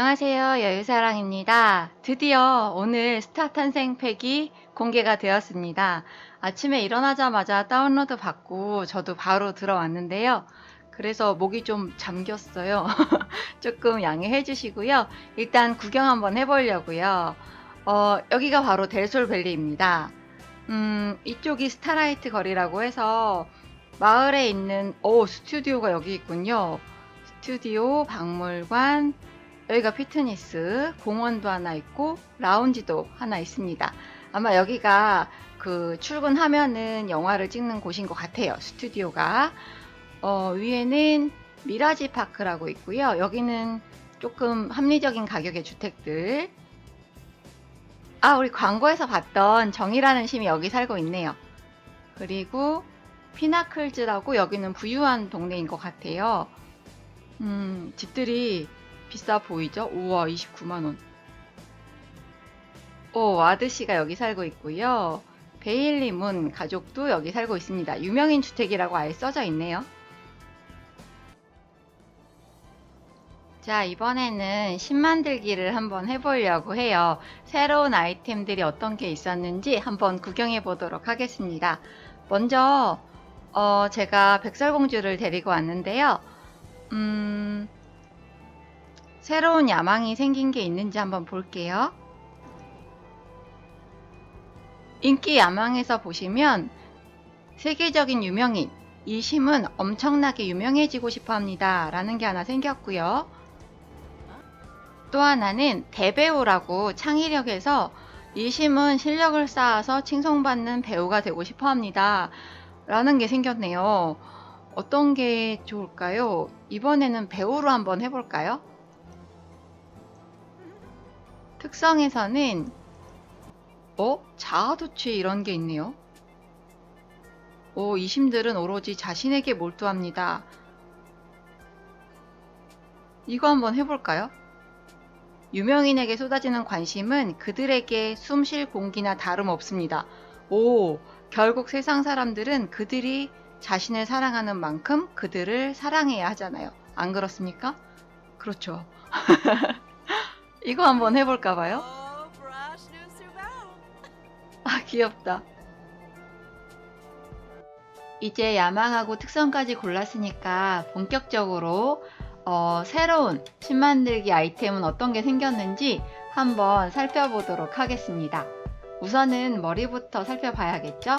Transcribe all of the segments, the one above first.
안녕하세요. 여유사랑입니다. 드디어 오늘 스타 탄생 팩이 공개가 되었습니다. 아침에 일어나자마자 다운로드 받고 저도 바로 들어왔는데요. 그래서 목이 좀 잠겼어요. 조금 양해해 주시고요. 일단 구경 한번 해보려고요. 어, 여기가 바로 델솔밸리입니다. 음, 이쪽이 스타라이트 거리라고 해서 마을에 있는 오 스튜디오가 여기 있군요. 스튜디오, 박물관, 여기가 피트니스, 공원도 하나 있고 라운지도 하나 있습니다. 아마 여기가 그 출근하면은 영화를 찍는 곳인 것 같아요. 스튜디오가 어, 위에는 미라지 파크라고 있고요. 여기는 조금 합리적인 가격의 주택들. 아, 우리 광고에서 봤던 정이라는 심이 여기 살고 있네요. 그리고 피나클즈라고 여기는 부유한 동네인 것 같아요. 음, 집들이 비싸 보이죠? 우와, 29만원. 오, 와드씨가 여기 살고 있고요. 베일리 문 가족도 여기 살고 있습니다. 유명인 주택이라고 아예 써져 있네요. 자, 이번에는 심 만들기를 한번 해보려고 해요. 새로운 아이템들이 어떤 게 있었는지 한번 구경해 보도록 하겠습니다. 먼저, 어, 제가 백설공주를 데리고 왔는데요. 음, 새로운 야망이 생긴 게 있는지 한번 볼게요. 인기 야망에서 보시면 세계적인 유명인 이 심은 엄청나게 유명해지고 싶어 합니다. 라는 게 하나 생겼고요. 또 하나는 대배우라고 창의력에서 이 심은 실력을 쌓아서 칭송받는 배우가 되고 싶어 합니다. 라는 게 생겼네요. 어떤 게 좋을까요? 이번에는 배우로 한번 해볼까요? 특성에서는 어? 자아도취 이런 게 있네요. 오, 이 심들은 오로지 자신에게 몰두합니다. 이거 한번 해볼까요? 유명인에게 쏟아지는 관심은 그들에게 숨 쉴 공기나 다름 없습니다. 오, 결국 세상 사람들은 그들이 자신을 사랑하는 만큼 그들을 사랑해야 하잖아요. 안 그렇습니까? 그렇죠. 이거 한번 해볼까 봐요. 아, 귀엽다. 이제 야망하고 특성까지 골랐으니까 본격적으로 어, 새로운 심 만들기 아이템은 어떤 게 생겼는지 한번 살펴보도록 하겠습니다. 우선은 머리부터 살펴봐야겠죠?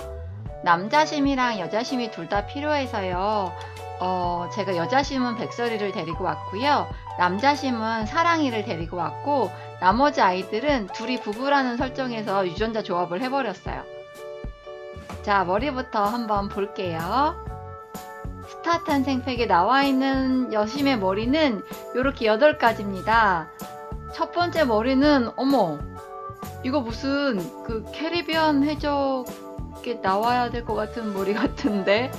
남자 심이랑 여자 심이 둘 다 필요해서요. 어, 제가 여자심은 백설이를 데리고 왔고요. 남자심은 사랑이를 데리고 왔고, 나머지 아이들은 둘이 부부라는 설정에서 유전자 조합을 해버렸어요. 자, 머리부터 한번 볼게요. 스타 탄생팩에 나와 있는 여심의 머리는 이렇게 8가지입니다. 첫 번째 머리는, 어머, 이거 무슨 그 캐리비안 해적에 나와야 될 것 같은 머리 같은데?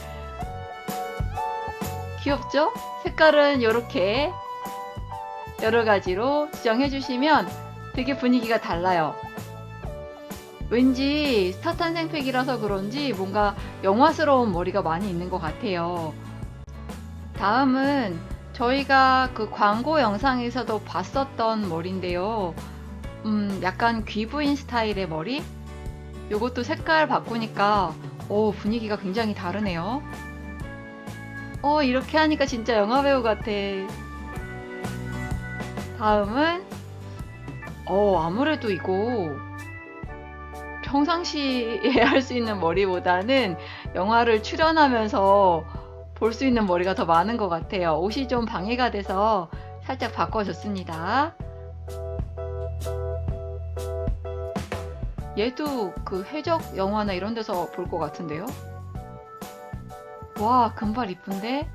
귀엽죠? 색깔은 이렇게 여러 가지로 지정해 주시면 되게 분위기가 달라요. 왠지 스타 탄생팩이라서 그런지 뭔가 영화스러운 머리가 많이 있는 것 같아요. 다음은 저희가 그 광고 영상에서도 봤었던 머리인데요. 음, 약간 귀부인 스타일의 머리? 요것도 색깔 바꾸니까 오, 분위기가 굉장히 다르네요. 어, 이렇게 하니까 진짜 영화배우 같아. 다음은, 어, 아무래도 이거 평상시에 할 수 있는 머리보다는 영화를 출연하면서 볼 수 있는 머리가 더 많은 것 같아요. 옷이 좀 방해가 돼서 살짝 바꿔줬습니다. 얘도 그 해적 영화나 이런 데서 볼 것 같은데요? 와, 금발 이쁜데?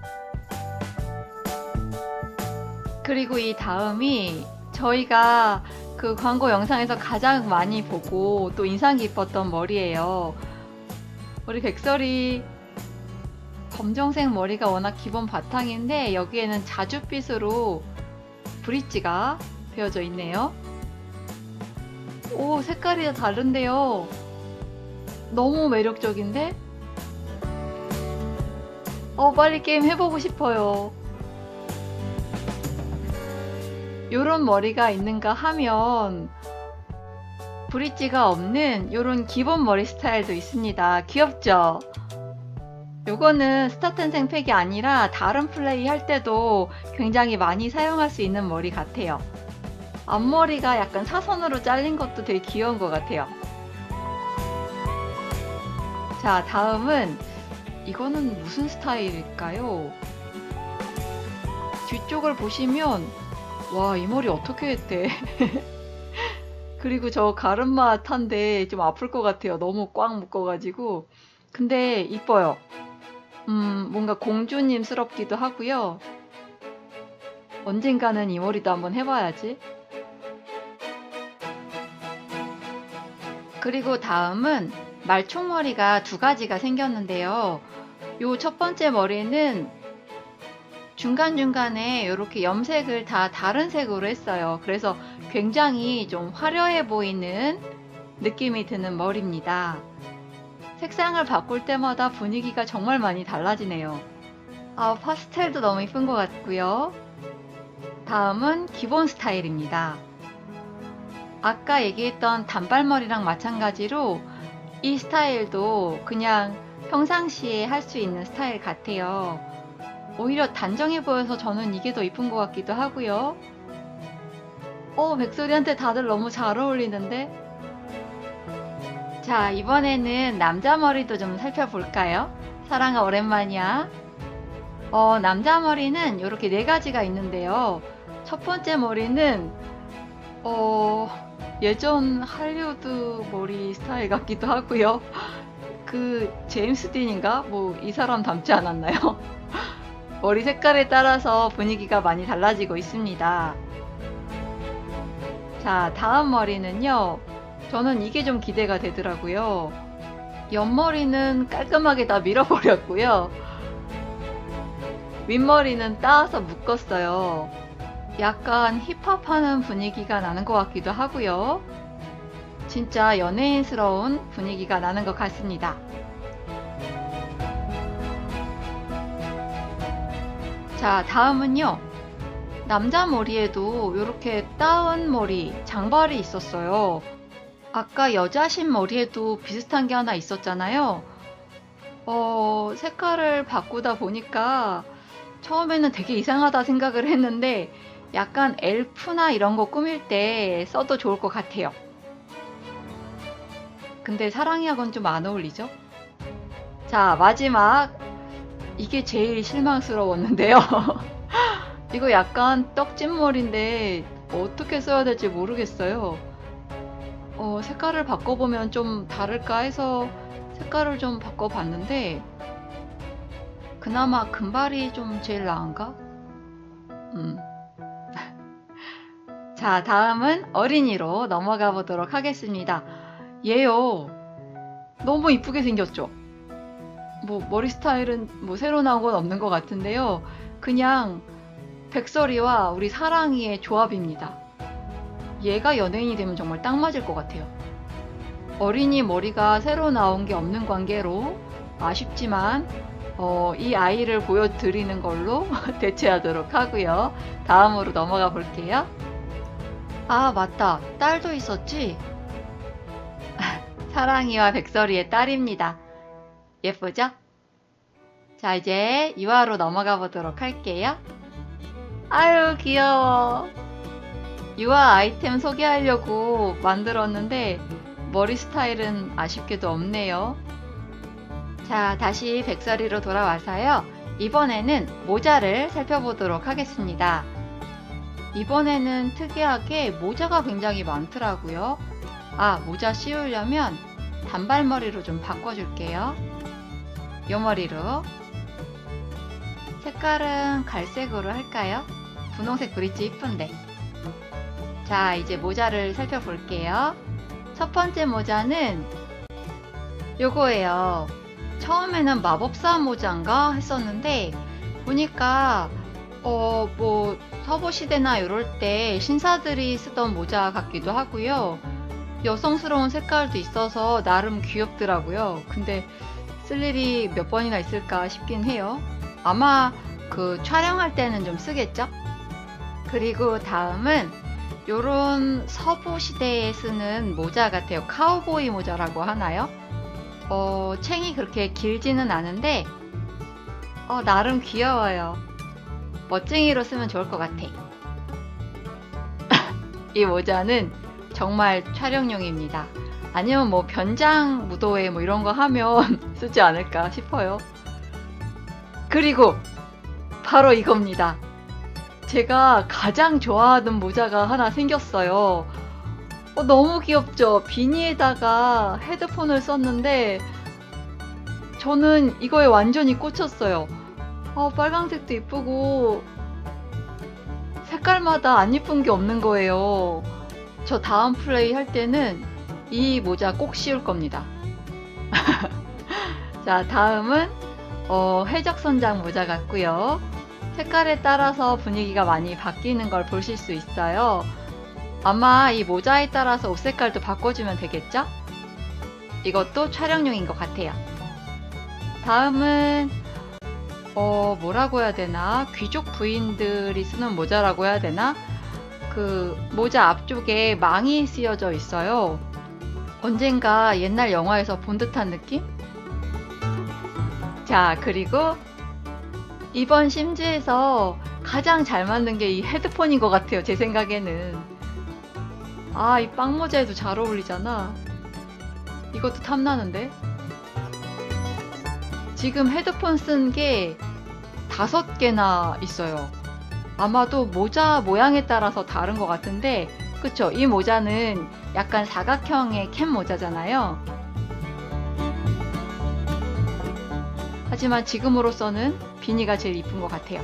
그리고 이 다음이 저희가 그 광고 영상에서 가장 많이 보고 또 인상 깊었던 머리예요. 우리 백설이 검정색 머리가 워낙 기본 바탕인데 여기에는 자줏빛으로 브릿지가 되어져 있네요. 오, 색깔이 다른데요. 너무 매력적인데? 어, 빨리 게임 해보고 싶어요. 요런 머리가 있는가 하면 브릿지가 없는 요런 기본 머리 스타일도 있습니다. 귀엽죠? 요거는 스타탄생 팩이 아니라 다른 플레이 할 때도 굉장히 많이 사용할 수 있는 머리 같아요. 앞머리가 약간 사선으로 잘린 것도 되게 귀여운 것 같아요. 자, 다음은 이거는 무슨 스타일일까요? 뒤쪽을 보시면 와, 이 머리 어떻게 했대? 그리고 저 가르마 탄데 좀 아플 것 같아요. 너무 꽉 묶어가지고. 근데 이뻐요. 음, 뭔가 공주님스럽기도 하고요. 언젠가는 이 머리도 한번 해봐야지. 그리고 다음은 말총머리가 두 가지가 생겼는데요. 요 첫 번째 머리는 중간중간에 이렇게 염색을 다 다른 색으로 했어요. 그래서 굉장히 좀 화려해 보이는 느낌이 드는 머리입니다. 색상을 바꿀 때마다 분위기가 정말 많이 달라지네요. 아, 파스텔도 너무 이쁜 것 같고요. 다음은 기본 스타일입니다. 아까 얘기했던 단발머리랑 마찬가지로 이 스타일도 그냥 평상시에 할 수 있는 스타일 같아요. 오히려 단정해 보여서 저는 이게 더 이쁜 것 같기도 하고요. 어, 백소리한테 다들 너무 잘 어울리는데? 자, 이번에는 남자 머리도 좀 살펴볼까요? 사랑아, 오랜만이야. 어, 남자 머리는 이렇게 네 가지가 있는데요. 첫 번째 머리는, 어, 예전 할리우드 머리 스타일 같기도 하고요. 그, 제임스 딘인가? 뭐, 이 사람 닮지 않았나요? 머리 색깔에 따라서 분위기가 많이 달라지고 있습니다. 자, 다음 머리는요. 저는 이게 좀 기대가 되더라고요. 옆머리는 깔끔하게 다 밀어버렸고요. 윗머리는 따서 묶었어요. 약간 힙합하는 분위기가 나는 것 같기도 하고요. 진짜 연예인스러운 분위기가 나는 것 같습니다. 자, 다음은요. 남자 머리에도 이렇게 따은 머리, 장발이 있었어요. 아까 여자신 머리에도 비슷한 게 하나 있었잖아요. 어, 색깔을 바꾸다 보니까 처음에는 되게 이상하다 생각을 했는데 약간 엘프나 이런 거 꾸밀 때 써도 좋을 것 같아요. 근데 사랑이하고는 좀 안 어울리죠? 자, 마지막. 이게 제일 실망스러웠는데요. 이거 약간 떡진머리인데 어떻게 써야 될지 모르겠어요. 어, 색깔을 바꿔보면 좀 다를까 해서 색깔을 좀 바꿔봤는데 그나마 금발이 좀 제일 나은가? 음. 자, 다음은 어린이로 넘어가 보도록 하겠습니다. 얘요. 너무 이쁘게 생겼죠? 뭐, 머리 스타일은 뭐 새로 나온 건 없는 것 같은데요. 그냥 백설이와 우리 사랑이의 조합입니다. 얘가 연예인이 되면 정말 딱 맞을 것 같아요. 어린이 머리가 새로 나온 게 없는 관계로 아쉽지만 어, 이 아이를 보여드리는 걸로 대체하도록 하고요. 다음으로 넘어가 볼게요. 아 맞다 딸도 있었지? 사랑이와 백설이의 딸입니다. 예쁘죠? 자 이제 유아로 넘어가 보도록 할게요. 아유 귀여워. 유아 아이템 소개하려고 만들었는데 머리 스타일은 아쉽게도 없네요. 자, 다시 백설이로 돌아와서요. 이번에는 모자를 살펴보도록 하겠습니다. 이번에는 특이하게 모자가 굉장히 많더라고요. 아, 모자 씌우려면 단발머리로 좀 바꿔줄게요. 요 머리로. 색깔은 갈색으로 할까요? 분홍색 브릿지 이쁜데. 자, 이제 모자를 살펴볼게요. 첫 번째 모자는 요거예요. 처음에는 마법사 모자인가 했었는데 보니까 어 뭐 서부 시대나 이럴 때 신사들이 쓰던 모자 같기도 하고요. 여성스러운 색깔도 있어서 나름 귀엽더라고요. 근데 쓸 일이 몇 번이나 있을까 싶긴 해요. 아마 그 촬영할 때는 좀 쓰겠죠? 그리고 다음은 요런 서부 시대에 쓰는 모자 같아요. 카우보이 모자라고 하나요? 어, 챙이 그렇게 길지는 않은데, 어, 나름 귀여워요. 멋쟁이로 쓰면 좋을 것 같아. 이 모자는 정말 촬영용입니다. 아니면 뭐 변장 무도회 뭐 이런 거 하면 쓰지 않을까 싶어요. 그리고 바로 이겁니다. 제가 가장 좋아하는 모자가 하나 생겼어요. 어, 너무 귀엽죠? 비니에다가 헤드폰을 썼는데 저는 이거에 완전히 꽂혔어요. 어, 빨강색도 이쁘고 색깔마다 안 이쁜 게 없는 거예요. 저 다음 플레이 할 때는 이 모자 꼭 씌울 겁니다. 자, 다음은 어, 해적선장 모자 같고요. 색깔에 따라서 분위기가 많이 바뀌는 걸 보실 수 있어요. 아마 이 모자에 따라서 옷 색깔도 바꿔주면 되겠죠? 이것도 촬영용인 것 같아요. 다음은 어 뭐라고 해야 되나 귀족 부인들이 쓰는 모자라고 해야 되나 그 모자 앞쪽에 망이 씌어져 있어요. 언젠가 옛날 영화에서 본 듯한 느낌? 자 그리고 이번 심즈에서 가장 잘 만든 게이 헤드폰인 것 같아요. 제 생각에는. 아, 이 빵모자에도 잘 어울리잖아. 이것도 탐나는데? 지금 헤드폰 쓴 게 다섯 개나 있어요. 아마도 모자 모양에 따라서 다른 것 같은데, 그쵸? 이 모자는 약간 사각형의 캡 모자잖아요. 하지만 지금으로서는 비니가 제일 이쁜 것 같아요.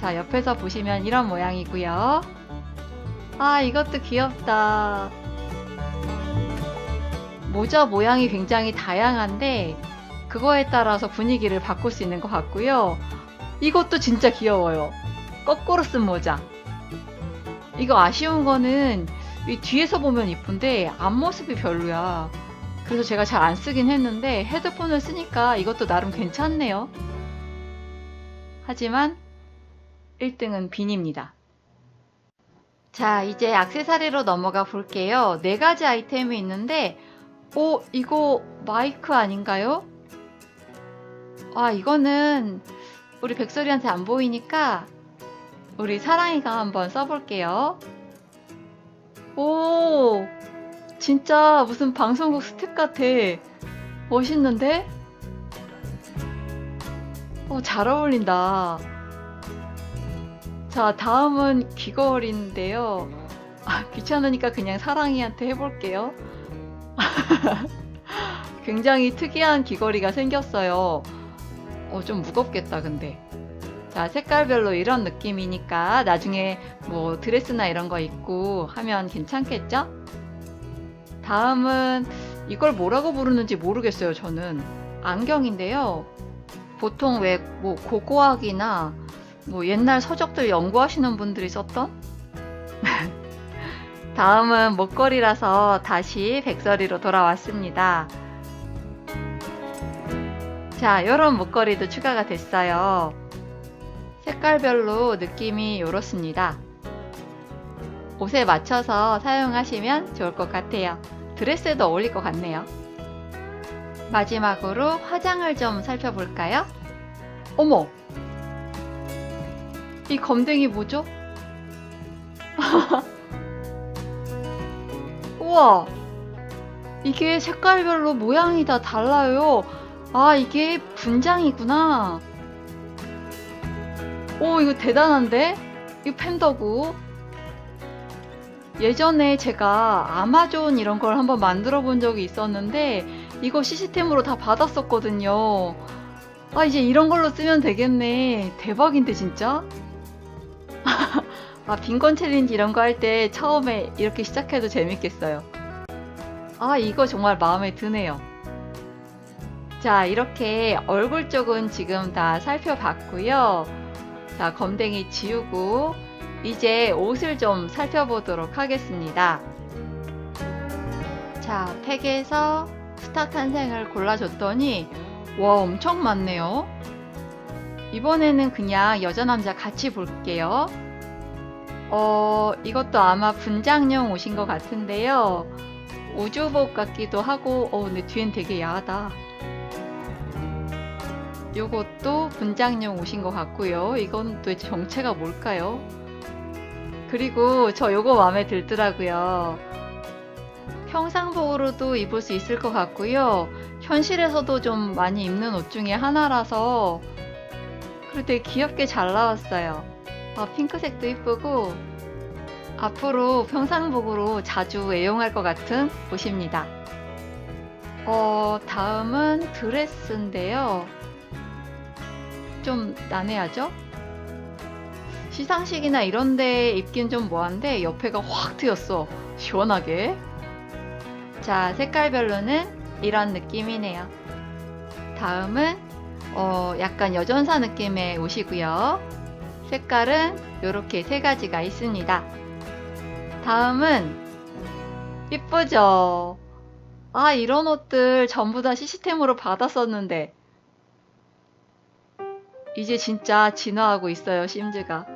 자, 옆에서 보시면 이런 모양이고요. 아, 이것도 귀엽다. 모자 모양이 굉장히 다양한데 그거에 따라서 분위기를 바꿀 수 있는 것 같고요. 이것도 진짜 귀여워요. 거꾸로 쓴 모자. 이거 아쉬운 거는 이 뒤에서 보면 이쁜데 앞모습이 별로야. 그래서 제가 잘 안 쓰긴 했는데 헤드폰을 쓰니까 이것도 나름 괜찮네요. 하지만 1등은 빈입니다. 자, 이제 악세사리로 넘어가 볼게요. 네 가지 아이템이 있는데, 오, 이거 마이크 아닌가요? 아, 이거는 우리 백설이한테 안 보이니까 우리 사랑이가 한번 써볼게요. 오, 진짜 무슨 방송국 스텝 같아. 멋있는데? 어, 잘 어울린다. 자, 다음은 귀걸이인데요. 아, 귀찮으니까 그냥 사랑이한테 해볼게요. 굉장히 특이한 귀걸이가 생겼어요. 어, 좀 무겁겠다, 근데. 자, 색깔별로 이런 느낌이니까 나중에 뭐 드레스나 이런 거 입고 하면 괜찮겠죠? 다음은 이걸 뭐라고 부르는지 모르겠어요, 저는. 안경인데요. 보통 왜 뭐 고고학이나 뭐 옛날 서적들 연구하시는 분들이 썼던? 다음은 목걸이라서 다시 백설이로 돌아왔습니다. 자, 이런 목걸이도 추가가 됐어요. 색깔별로 느낌이 이렇습니다. 옷에 맞춰서 사용하시면 좋을 것 같아요. 드레스에도 어울릴 것 같네요. 마지막으로 화장을 좀 살펴볼까요? 어머! 이 검댕이 뭐죠? 우와! 이게 색깔별로 모양이 다 달라요. 아, 이게 분장이구나. 오, 이거 대단한데? 이거 팬더구. 예전에 제가 아마존 이런 걸 한번 만들어 본 적이 있었는데, 이거 시스템으로 다 받았었거든요. 아, 이제 이런 걸로 쓰면 되겠네. 대박인데, 진짜? 아, 빈곤 챌린지 이런 거 할 때 처음에 이렇게 시작해도 재밌겠어요. 아, 이거 정말 마음에 드네요. 자, 이렇게 얼굴 쪽은 지금 다 살펴봤고요. 자, 검댕이 지우고 이제 옷을 좀 살펴보도록 하겠습니다. 자, 팩에서 스타 탄생을 골라줬더니 와, 엄청 많네요. 이번에는 그냥 여자 남자 같이 볼게요. 어, 이것도 아마 분장용 옷인 것 같은데요. 우주복 같기도 하고, 어, 근데 뒤엔 되게 야하다. 요것도 분장용 옷인 것 같고요. 이건 도대체 정체가 뭘까요? 그리고 저 요거 마음에 들더라고요. 평상복으로도 입을 수 있을 것 같고요. 현실에서도 좀 많이 입는 옷 중에 하나라서 그리고 되게 귀엽게 잘 나왔어요. 아, 핑크색도 이쁘고 앞으로 평상복으로 자주 애용할 것 같은 옷입니다. 어, 다음은 드레스인데요. 좀 난해하죠? 시상식이나 이런 데 입긴 좀 뭐한데 옆에가 확 트였어. 시원하게. 자, 색깔별로는 이런 느낌이네요. 다음은 어, 약간 여전사 느낌의 옷이고요. 색깔은 이렇게 세 가지가 있습니다. 다음은 이쁘죠? 아, 이런 옷들 전부 다 시스템으로 받았었는데 이제 진짜 진화하고 있어요, 심즈가.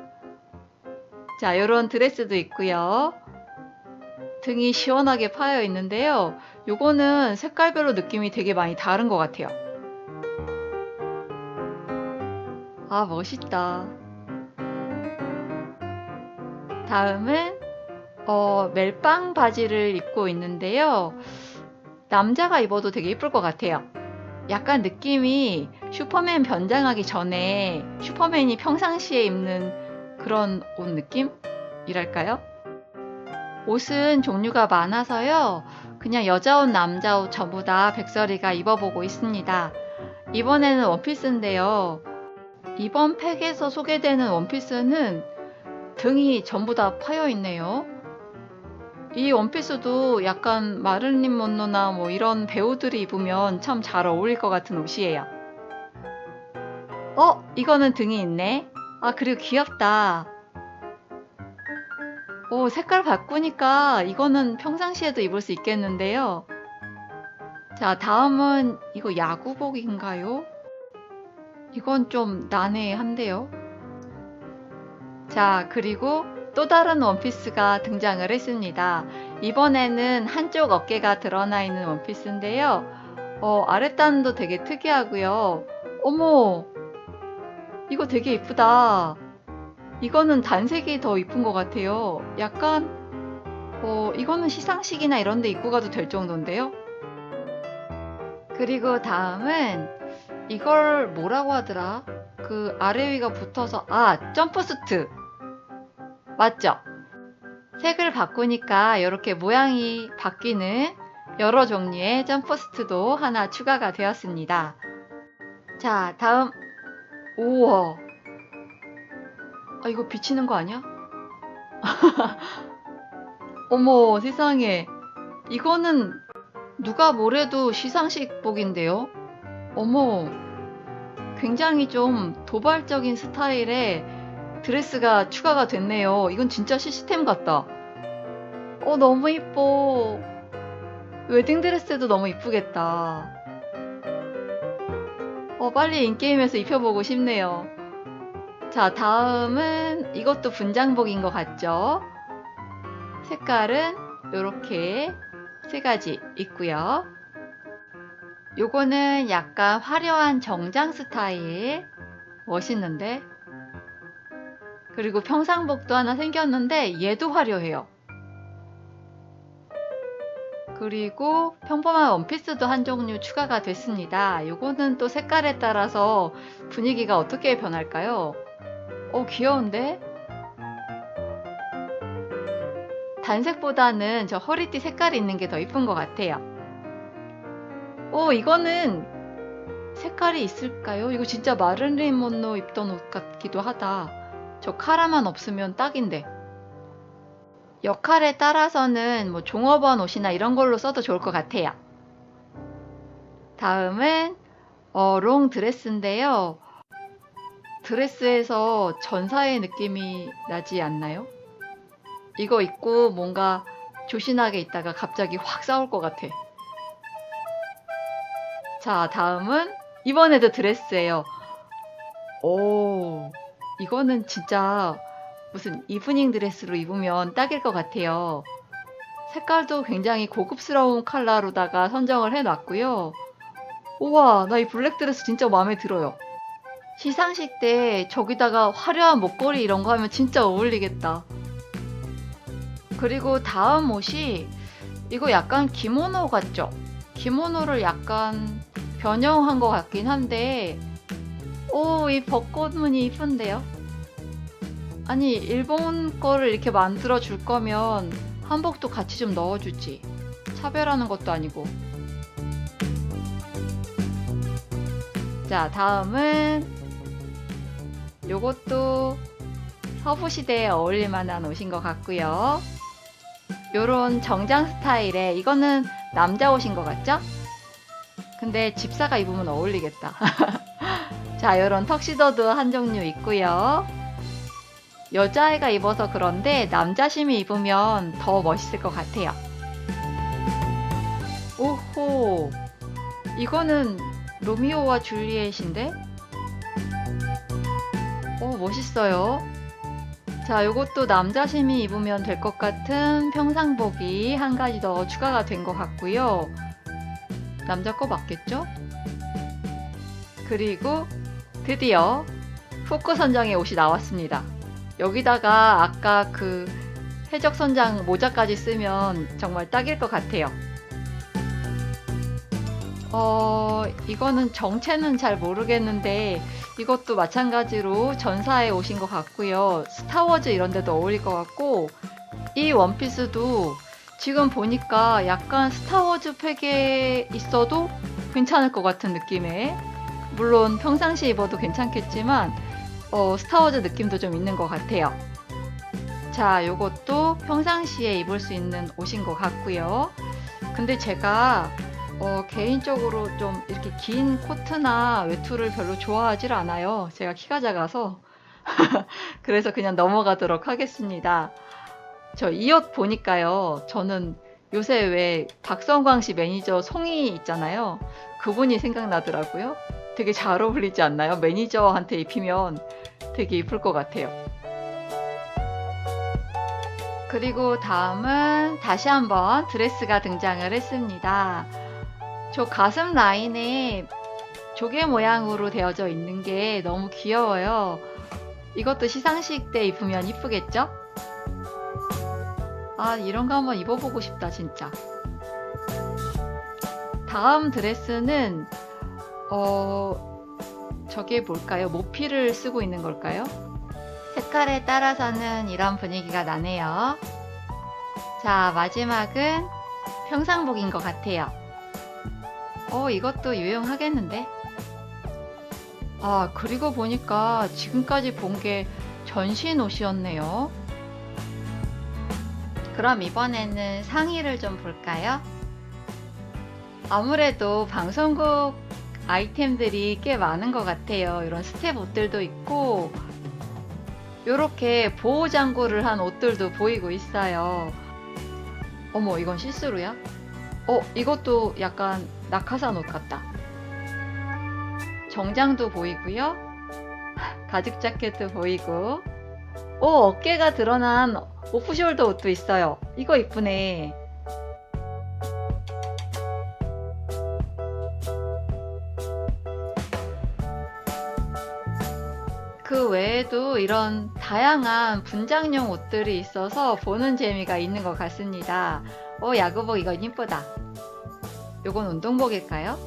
자, 이런 드레스도 있고요. 등이 시원하게 파여 있는데요. 요거는 색깔별로 느낌이 되게 많이 다른 것 같아요. 아, 멋있다. 다음은 어, 멜빵 바지를 입고 있는데요. 남자가 입어도 되게 예쁠 것 같아요. 약간 느낌이 슈퍼맨 변장하기 전에 슈퍼맨이 평상시에 입는 그런 옷 느낌이랄까요? 옷은 종류가 많아서요. 그냥 여자 옷, 남자 옷 전부 다 백설이가 입어보고 있습니다. 이번에는 원피스인데요. 이번 팩에서 소개되는 원피스는 등이 전부 다 파여 있네요. 이 원피스도 약간 마를린 먼로나 뭐 이런 배우들이 입으면 참 잘 어울릴 것 같은 옷이에요. 어? 이거는 등이 있네. 아, 그리고 귀엽다. 오, 색깔 바꾸니까 이거는 평상시에도 입을 수 있겠는데요. 자, 다음은 이거 야구복인가요? 이건 좀 난해한데요. 자, 그리고 또 다른 원피스가 등장을 했습니다. 이번에는 한쪽 어깨가 드러나 있는 원피스인데요. 어, 아랫단도 되게 특이하고요. 어머, 이거 되게 이쁘다. 이거는 단색이 더 이쁜 것 같아요. 약간, 어, 이거는 시상식이나 이런 데 입고 가도 될 정도인데요. 그리고 다음은 이걸 뭐라고 하더라? 그 아래 위가 붙어서, 아, 점프수트. 맞죠? 색을 바꾸니까 이렇게 모양이 바뀌는 여러 종류의 점퍼스트도 하나 추가가 되었습니다. 자, 다음. 우와. 아, 이거 비치는 거 아니야? 어머, 세상에. 이거는 누가 뭐래도 시상식복인데요? 어머. 굉장히 좀 도발적인 스타일의 드레스가 추가가 됐네요. 이건 진짜 시스템 같다. 어, 너무 이뻐. 웨딩드레스도 너무 이쁘겠다. 어, 빨리 인게임에서 입혀보고 싶네요. 자, 다음은 이것도 분장복인 것 같죠? 색깔은 이렇게 세 가지 있고요. 요거는 약간 화려한 정장 스타일. 멋있는데? 그리고 평상복도 하나 생겼는데 얘도 화려해요. 그리고 평범한 원피스도 한 종류 추가가 됐습니다. 요거는 또 색깔에 따라서 분위기가 어떻게 변할까요? 어, 귀여운데? 단색보다는 저 허리띠 색깔이 있는 게 더 이쁜 것 같아요. 오, 이거는 색깔이 있을까요? 이거 진짜 마를린 먼로 입던 옷 같기도 하다. 저 카라만 없으면 딱인데. 역할에 따라서는 뭐 종업원 옷이나 이런 걸로 써도 좋을 것 같아요. 다음은 어, 롱 드레스인데요. 드레스에서 전사의 느낌이 나지 않나요? 이거 입고 뭔가 조신하게 있다가 갑자기 확 싸울 것 같아. 자, 다음은 이번에도 드레스예요. 오, 이거는 진짜 무슨 이브닝 드레스로 입으면 딱일 것 같아요. 색깔도 굉장히 고급스러운 컬러로다가 선정을 해놨고요. 우와, 나 이 블랙 드레스 진짜 마음에 들어요. 시상식 때 저기다가 화려한 목걸이 이런 거 하면 진짜 어울리겠다. 그리고 다음 옷이 이거 약간 기모노 같죠? 기모노를 약간 변형한 것 같긴 한데 오, 이 벚꽃 무늬 이쁜데요? 아니, 일본 거를 이렇게 만들어 줄 거면 한복도 같이 좀 넣어주지. 차별하는 것도 아니고. 자, 다음은 요것도 서부 시대에 어울릴 만한 옷인 것 같고요. 요런 정장 스타일의 이거는 남자 옷인 것 같죠? 근데 집사가 입으면 어울리겠다. 자, 요런 턱시도도 한 종류 있고요. 여자애가 입어서 그런데 남자심이 입으면 더 멋있을 것 같아요. 오호, 이거는 로미오와 줄리엣인데? 오, 멋있어요. 자, 요것도 남자심이 입으면 될 것 같은 평상복이 한 가지 더 추가가 된 것 같고요. 남자 거 맞겠죠? 그리고 드디어 후크 선장의 옷이 나왔습니다. 여기다가 아까 그 해적 선장 모자까지 쓰면 정말 딱일 것 같아요. 어, 이거는 정체는 잘 모르겠는데 이것도 마찬가지로 전사에 오신 것 같고요. 스타워즈 이런 데도 어울릴 것 같고 이 원피스도 지금 보니까 약간 스타워즈 팩에 있어도 괜찮을 것 같은 느낌의 물론 평상시 입어도 괜찮겠지만 어, 스타워즈 느낌도 좀 있는 것 같아요. 자, 요것도 평상시에 입을 수 있는 옷인 것 같고요. 근데 제가 어, 개인적으로 좀 이렇게 긴 코트나 외투를 별로 좋아하질 않아요. 제가 키가 작아서. 그래서 그냥 넘어가도록 하겠습니다. 저 이 옷 보니까요. 저는 요새 왜 박성광 씨 매니저 송이 있잖아요. 그분이 생각나더라고요. 되게 잘 어울리지 않나요? 매니저한테 입히면 되게 이쁠 것 같아요. 그리고 다음은 다시 한번 드레스가 등장을 했습니다. 저 가슴 라인에 조개 모양으로 되어져 있는 게 너무 귀여워요. 이것도 시상식 때 입으면 이쁘겠죠? 아, 이런 거 한번 입어보고 싶다, 진짜. 다음 드레스는, 어, 저게 뭘까요? 모피를 쓰고 있는 걸까요? 색깔에 따라서는 이런 분위기가 나네요. 자, 마지막은 평상복인 것 같아요. 어, 이것도 유용하겠는데? 아, 그리고 보니까 지금까지 본 게 전신 옷이었네요. 그럼 이번에는 상의를 좀 볼까요? 아무래도 방송국 아이템들이 꽤 많은 것 같아요. 이런 스텝 옷들도 있고, 이렇게 보호 장구를 한 옷들도 보이고 있어요. 어머, 이건 실수로야? 어, 이것도 약간 낙하산 옷 같다. 정장도 보이고요. 가죽 자켓도 보이고. 오, 어깨가 드러난 오프숄더 옷도 있어요. 이거 이쁘네. 외에도 이런 다양한 분장용 옷들이 있어서 보는 재미가 있는 것 같습니다. 어, 야구복 이건 이쁘다. 요건 운동복일까요?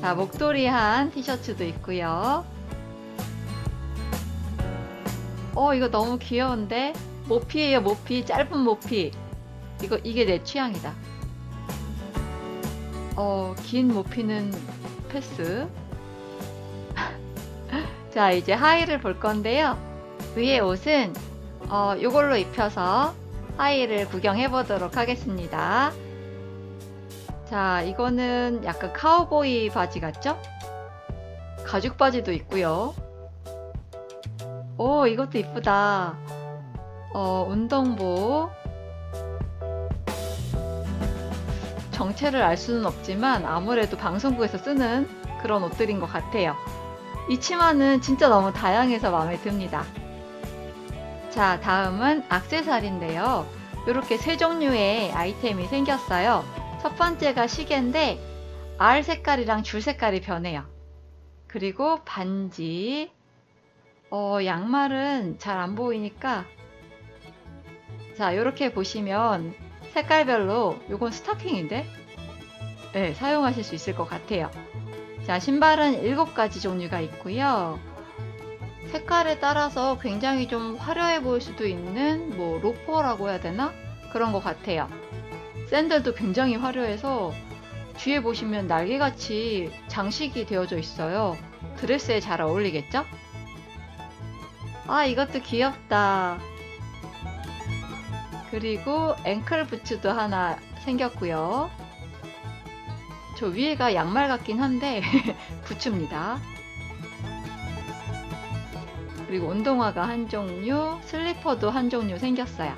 자, 목도리한 티셔츠도 있고요. 어, 이거 너무 귀여운데? 모피예요, 모피. 짧은 모피. 이거, 이게 내 취향이다. 어, 긴 모피는 패스. 자, 이제 하의를 볼 건데요. 위에 옷은, 어, 요걸로 입혀서 하의를 구경해 보도록 하겠습니다. 자, 이거는 약간 카우보이 바지 같죠? 가죽 바지도 있고요. 오, 이것도 이쁘다. 어, 운동복. 정체를 알 수는 없지만 아무래도 방송국에서 쓰는 그런 옷들인 것 같아요. 이 치마는 진짜 너무 다양해서 마음에 듭니다. 자, 다음은 악세사리인데요. 이렇게 세 종류의 아이템이 생겼어요. 첫 번째가 시계인데 알 색깔이랑 줄 색깔이 변해요. 그리고 반지, 어, 양말은 잘 안 보이니까 자, 이렇게 보시면 색깔별로 요건 스타킹인데? 네, 사용하실 수 있을 것 같아요. 자, 신발은 7가지 종류가 있고요. 색깔에 따라서 굉장히 좀 화려해 보일 수도 있는 뭐 로퍼라고 해야 되나? 그런 것 같아요. 샌들도 굉장히 화려해서 뒤에 보시면 날개같이 장식이 되어져 있어요. 드레스에 잘 어울리겠죠? 아, 이것도 귀엽다. 그리고 앵클 부츠도 하나 생겼고요. 저 위에가 양말 같긴 한데 부츠입니다. 그리고 운동화가 한 종류, 슬리퍼도 한 종류 생겼어요.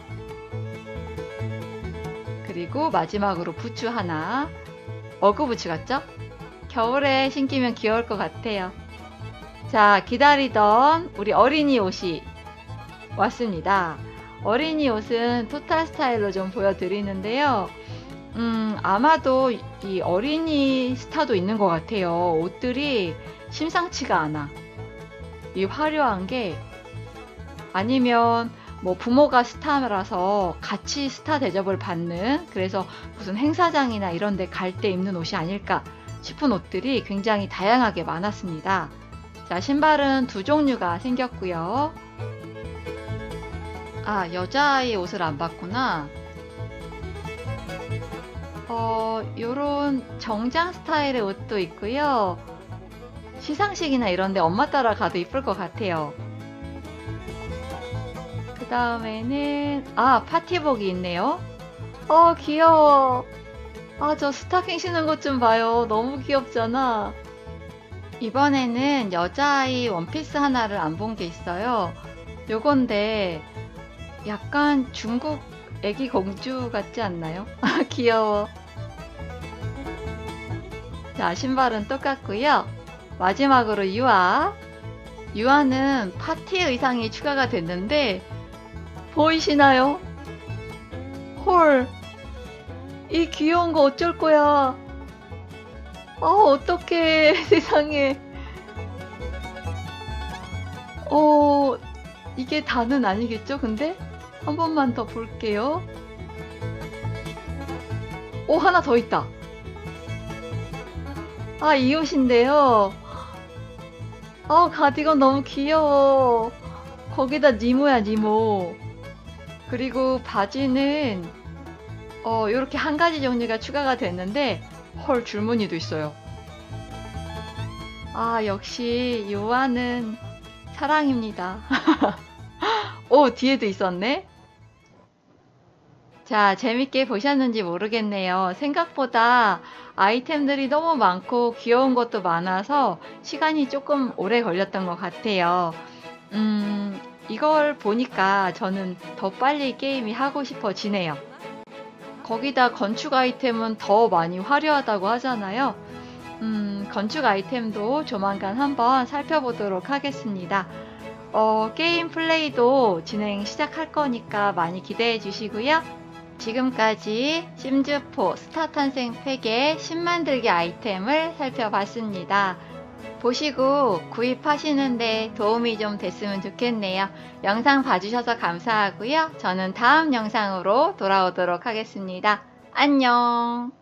그리고 마지막으로 부츠 하나. 어그 부츠 같죠? 겨울에 신기면 귀여울 것 같아요. 자, 기다리던 우리 어린이 옷이 왔습니다. 어린이 옷은 토탈 스타일로 좀 보여드리는데요. 음, 아마도 이 어린이 스타도 있는 것 같아요. 옷들이 심상치가 않아. 이 화려한 게 아니면 뭐 부모가 스타라서 같이 스타 대접을 받는 그래서 무슨 행사장이나 이런 데 갈 때 입는 옷이 아닐까 싶은 옷들이 굉장히 다양하게 많았습니다. 자, 신발은 두 종류가 생겼고요. 아, 여자아이 옷을 안 봤구나. 어, 요런 정장 스타일의 옷도 있고요. 시상식이나 이런 데 엄마 따라 가도 이쁠 것 같아요. 그 다음에는, 아, 파티복이 있네요. 어, 귀여워. 아, 저 스타킹 신는 것좀 봐요. 너무 귀엽잖아. 이번에는 여자아이 원피스 하나를 안 본 게 있어요. 요건데, 약간 중국 애기 공주 같지 않나요? 아, 귀여워. 자, 신발은 똑같고요. 마지막으로 유아. 유아는 파티 의상이 추가가 됐는데 보이시나요? 헐. 이 귀여운 거 어쩔 거야. 아, 어떡해. 세상에. 어, 이게 다는 아니겠죠, 근데? 한 번만 더 볼게요. 오, 하나 더 있다. 아, 이 옷인데요. 아, 가디건 너무 귀여워. 거기다 니모야, 니모. 그리고 바지는, 어, 요렇게 한 가지 종류가 추가가 됐는데, 헐, 줄무늬도 있어요. 아, 역시, 요아는 사랑입니다. 오, 뒤에도 있었네? 자, 재밌게 보셨는지 모르겠네요. 생각보다 아이템들이 너무 많고 귀여운 것도 많아서 시간이 조금 오래 걸렸던 것 같아요. 음, 이걸 보니까 저는 더 빨리 게임이 하고 싶어지네요. 거기다 건축 아이템은 더 많이 화려하다고 하잖아요. 음, 건축 아이템도 조만간 한번 살펴보도록 하겠습니다. 어, 게임 플레이도 진행 시작할 거니까 많이 기대해 주시고요. 지금까지 심즈포 스타 탄생 팩의 신만들기 아이템을 살펴봤습니다. 보시고 구입하시는데 도움이 좀 됐으면 좋겠네요. 영상 봐주셔서 감사하고요. 저는 다음 영상으로 돌아오도록 하겠습니다. 안녕!